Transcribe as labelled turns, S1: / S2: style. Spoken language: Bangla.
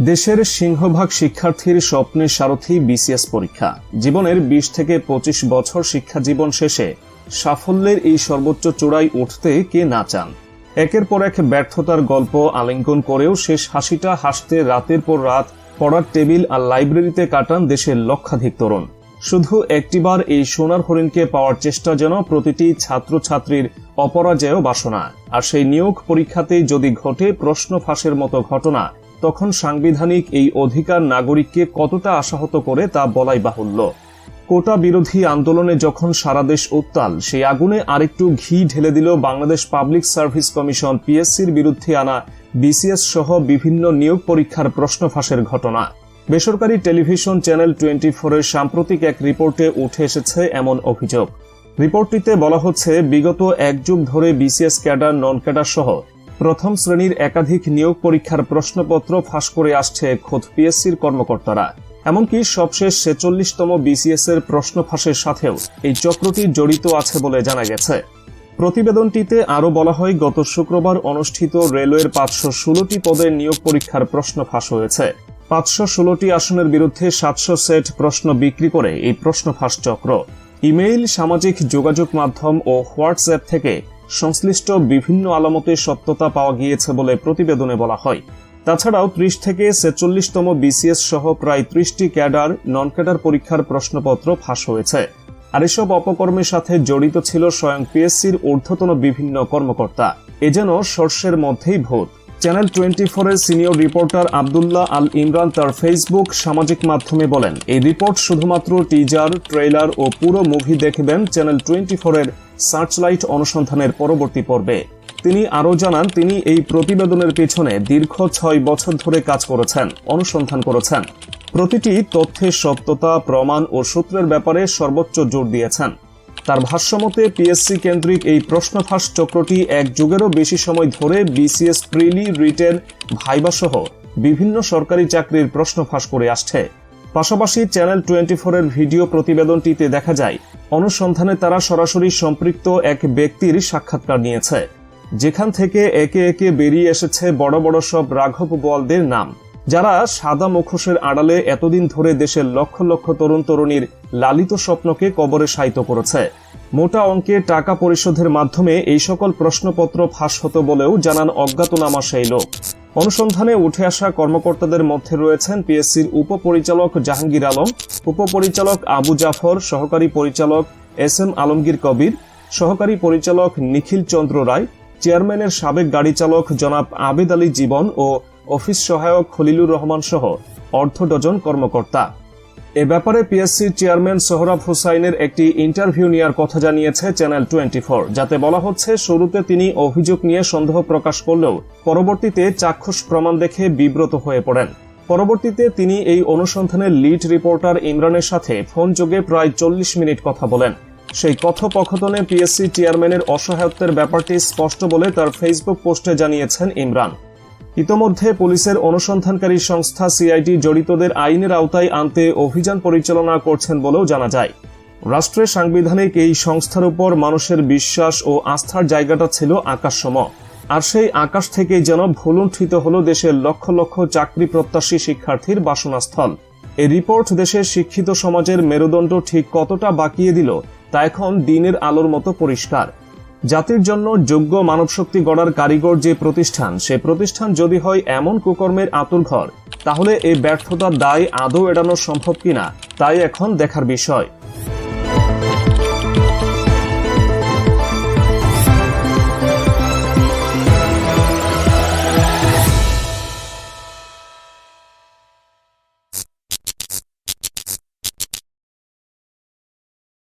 S1: দেশের সিংহভাগ শিক্ষার্থীর স্বপ্নের সারথি বিসিএস পরীক্ষা। জীবনের বিশ থেকে পঁচিশ বছর শিক্ষা জীবন শেষে সাফল্যের এই সর্বোচ্চ চূড়ায় উঠতে কে না চান? একের পর এক ব্যর্থতার গল্প আলিঙ্গন করেও শেষ হাসিটা হাসতে রাতের পর রাত পড়ার টেবিল আর লাইব্রেরিতে কাটান দেশের লক্ষাধিক তরুণ। শুধু একটিবার এই সোনার হরিণকে পাওয়ার চেষ্টা যেন প্রতিটি ছাত্রছাত্রীর অপরাজেয় বাসনা। আর সেই নিয়োগ পরীক্ষাতেই যদি ঘটে প্রশ্ন ফাঁসের মতো ঘটনা তখন সাংবিধানিক এই অধিকার নাগরিককে কতটা আশাহত করে তা বলাই বাহুল্য। কোটা বিরোধী আন্দোলনে যখন সারা দেশ উত্তাল, সেই আগুনে আরেকটু ঘি ঢেলে দিল বাংলাদেশ পাবলিক সার্ভিস কমিশন পিএসসির বিরুদ্ধে আনা বিসিএস সহ বিভিন্ন নিয়োগ পরীক্ষার প্রশ্ন ফাঁসের ঘটনা। বেসরকারি টেলিভিশন চ্যানেল টোয়েন্টি ফোরের সাম্প্রতিক এক রিপোর্টে উঠে এসেছে এমন অভিযোগ। রিপোর্টটিতে বলা হচ্ছে, বিগত এক যুগ ধরে বিসিএস ক্যাডার নন ক্যাডার সহ প্রথম শ্রেণির একাধিক নিয়োগ পরীক্ষার প্রশ্নপত্র ফাঁস করে আসছে খোদ পিএসসির কর্মকর্তারা। এমনকি সবশেষ ছেচল্লিশতম বিসিএস এর প্রশ্ন ফাঁসের সাথেও এই চক্রটি জড়িত আছে বলে জানা গেছে। প্রতিবেদনটিতে আরও বলা হয়, গত শুক্রবার অনুষ্ঠিত রেলওয়ের পাঁচশো ষোলোটি পদের নিয়োগ পরীক্ষার প্রশ্ন ফাঁস হয়েছে। পাঁচশো ষোলোটি আসনের বিরুদ্ধে সাতশো সেট প্রশ্ন বিক্রি করে এই প্রশ্ন ফাঁস চক্র। ইমেইল, সামাজিক যোগাযোগ মাধ্যম ও হোয়াটসঅ্যাপ থেকে সংশ্লিষ্ট বিভিন্ন আলামতে সত্যতা পাওয়া গিয়েছে বলে প্রতিবেদনে বলা হয়। তাছাড়াও ত্রিশ থেকে ছেচল্লিশতম বিসিএস সহ প্রায় ত্রিশটি ক্যাডার নন ক্যাডার পরীক্ষার প্রশ্নপত্র ফাঁস হয়েছে। আর এসব অপকর্মের সাথে জড়িত ছিল স্বয়ং পিএসসির ঊর্ধ্বতন বিভিন্ন কর্মকর্তা। এ যেন সর্ষের মধ্যেই ভূত। চ্যানেল টোয়েন্টি ফোরের সিনিয়র রিপোর্টার আবদুল্লাহ আল ইমরান তার ফেসবুক সামাজিক মাধ্যমে বলেন, এই রিপোর্ট শুধুমাত্র টিজার ট্রেলার ও পুরো মুভি দেখবেন চ্যানেল টোয়েন্টি ফোরের সার্চলাইট অনুসন্ধানের পরবর্তী পর্বে। তিনি আরও জানান, তিনি এই প্রতিবেদনের পেছনে দীর্ঘ ছয় বছর ধরে কাজ করেছেন, অনুসন্ধান করেছেন। প্রতিটি তথ্যের সত্যতা, প্রমাণ ও সূত্রের ব্যাপারে সর্বোচ্চ জোর দিয়েছেন। তার ভাষ্যমতে পিএসসি কেন্দ্রিক এই প্রশ্নফাঁস চক্রটি এক যুগেরও বেশি সময় ধরে বিসিএস প্রিলি রিটেন ভাইবা সহ বিভিন্ন সরকারি চাকরির প্রশ্ন ফাঁস করে আসছে। পাশাপাশি চ্যানেল টোয়েন্টি ফোরের ভিডিও প্রতিবেদনটিতে দেখা যায়, অনুসন্ধানে তারা সরাসরি সম্পৃক্ত এক ব্যক্তির সাক্ষাৎকার নিয়েছে, যেখান থেকে একে একে বেরিয়ে এসেছে বড় বড় সব রাঘব বোয়ালদের নাম, যারা সাদা মুখোশের আড়ালে এতদিন ধরে দেশের লক্ষ লক্ষ তরুণ তরুণীর লালিত স্বপ্নকে কবরে শায়িত করেছে। মোটা অঙ্কে টাকা পরিশোধের মাধ্যমে এই সকল প্রশ্নপত্র ফাঁস হতো বলেও জানান অজ্ঞাতনামা সেই লোক। অনুসন্ধানে উঠে আসা কর্মকর্তাদের মধ্যে রয়েছেন পিএসসির উপপরিচালক জাহাঙ্গীর আলম, উপপরিচালক আবু জাফর, সহকারী পরিচালক এস এম আলমগীর কবির, সহকারী পরিচালক নিখিল চন্দ্র রায়, চেয়ারম্যানের সাবেক গাড়ি চালক জনাব আবেদ আলী জীবন ও অফিস সহায়ক খলিলুর রহমান সহ অর্ধ ডজন কর্মকর্তা। এ ব্যাপারে পিএসসির চেয়ারম্যান সোহরাব হুসাইনের একটি ইন্টারভিউ নেওয়ার কথা জানিয়েছে চ্যানেল টোয়েন্টি যাতে বলা হচ্ছে শুরুতে তিনি অভিযোগ নিয়ে সন্দেহ প্রকাশ করলেও পরবর্তীতে চাক্ষুষ প্রমাণ দেখে বিব্রত হয়ে পড়েন। পরবর্তীতে তিনি এই অনুসন্ধানের লিড রিপোর্টার ইমরানের সাথে ফোন যোগে প্রায় চল্লিশ মিনিট কথা বলেন। সেই কথোপকথনে পিএসসি চেয়ারম্যানের অসহায়ত্বের ব্যাপারটি স্পষ্ট বলে তার ফেসবুক পোস্টে জানিয়েছেন ইমরান। ইতোমধ্যে পুলিশের অনুসন্ধানকারী সংস্থা সিআইটি জড়িতদের আইনের আওতায় আনতে অভিযান পরিচালনা করছেন বলেও জানা যায়। রাষ্ট্রের সাংবিধানিক এই সংস্থার উপর মানুষের বিশ্বাস ও আস্থার জায়গাটা ছিল আকাশসম। আর সেই আকাশ থেকেই যেন ভুলুণ্ঠিত হল দেশের লক্ষ লক্ষ চাকরি প্রত্যাশী শিক্ষার্থীর বাসনাস্থল। এই রিপোর্ট দেশের শিক্ষিত সমাজের মেরুদণ্ড ঠিক কতটা বাকিয়ে দিল, তা এখন দিনের আলোর মতো পরিষ্কার। জাতির জন্য যোগ্য মানবশক্তি গড়ার কারিগর যে প্রতিষ্ঠান, সে প্রতিষ্ঠান যদি হয় এমন কুকর্মের আতুরঘর তাহলে এই ব্যর্থতার দায় আদৌ এড়ানো সম্ভব কিনা, তাই এখন দেখার বিষয়।